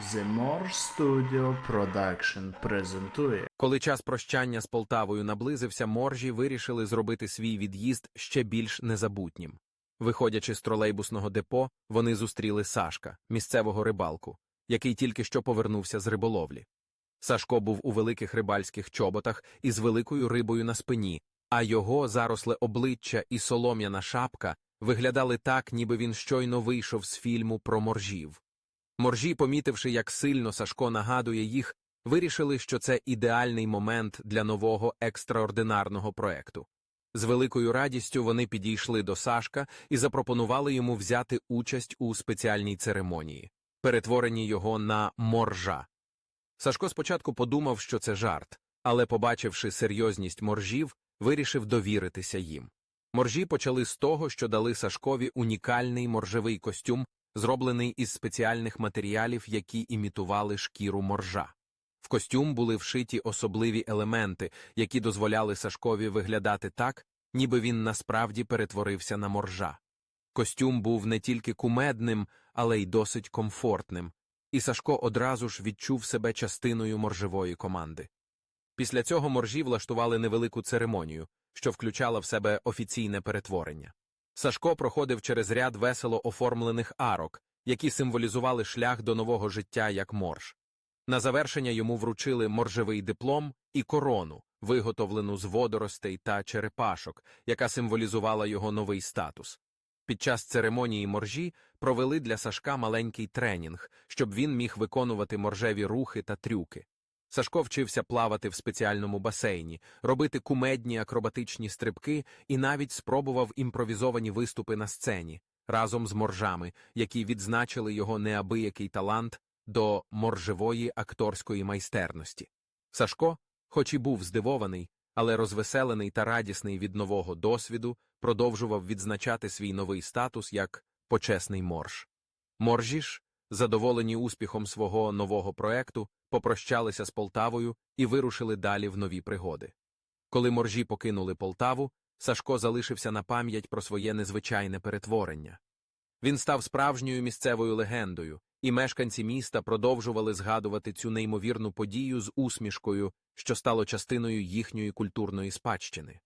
The More Studio Production презентує Коли час прощання з Полтавою наблизився, моржі вирішили зробити свій від'їзд ще більш незабутнім. Виходячи з тролейбусного депо, вони зустріли Сашка, місцевого рибалку, який тільки що повернувся з риболовлі. Сашко був у великих рибальських чоботах із великою рибою на спині, а його заросле обличчя і солом'яна шапка виглядали так, ніби він щойно вийшов з фільму про моржів. Моржі, помітивши, як сильно Сашко нагадує їх, вирішили, що це ідеальний момент для нового екстраординарного проекту. З великою радістю вони підійшли до Сашка і запропонували йому взяти участь у спеціальній церемонії, перетворенні його на моржа. Сашко спочатку подумав, що це жарт, але, побачивши серйозність моржів, вирішив довіритися їм. Моржі почали з того, що дали Сашкові унікальний моржевий костюм, зроблений із спеціальних матеріалів, які імітували шкіру моржа. В костюм були вшиті особливі елементи, які дозволяли Сашкові виглядати так, ніби він насправді перетворився на моржа. Костюм був не тільки кумедним, але й досить комфортним, і Сашко одразу ж відчув себе частиною моржевої команди. Після цього моржі влаштували невелику церемонію, що включала в себе офіційне перетворення. Сашко проходив через ряд весело оформлених арок, які символізували шлях до нового життя як морж. На завершення йому вручили моржевий диплом і корону, виготовлену з водоростей та черепашок, яка символізувала його новий статус. Під час церемонії моржі провели для Сашка маленький тренінг, щоб він міг виконувати моржеві рухи та трюки. Сашко вчився плавати в спеціальному басейні, робити кумедні акробатичні стрибки і навіть спробував імпровізовані виступи на сцені разом з моржами, які відзначили його неабиякий талант до моржевої акторської майстерності. Сашко, хоч і був здивований, але розвеселений та радісний від нового досвіду, продовжував відзначати свій новий статус як почесний морж. Моржі ж, задоволені успіхом свого нового проекту, попрощалися з Полтавою і вирушили далі в нові пригоди. Коли моржі покинули Полтаву, Сашко залишився на пам'ять про своє незвичайне перетворення. Він став справжньою місцевою легендою, і мешканці міста продовжували згадувати цю неймовірну подію з усмішкою, що стало частиною їхньої культурної спадщини.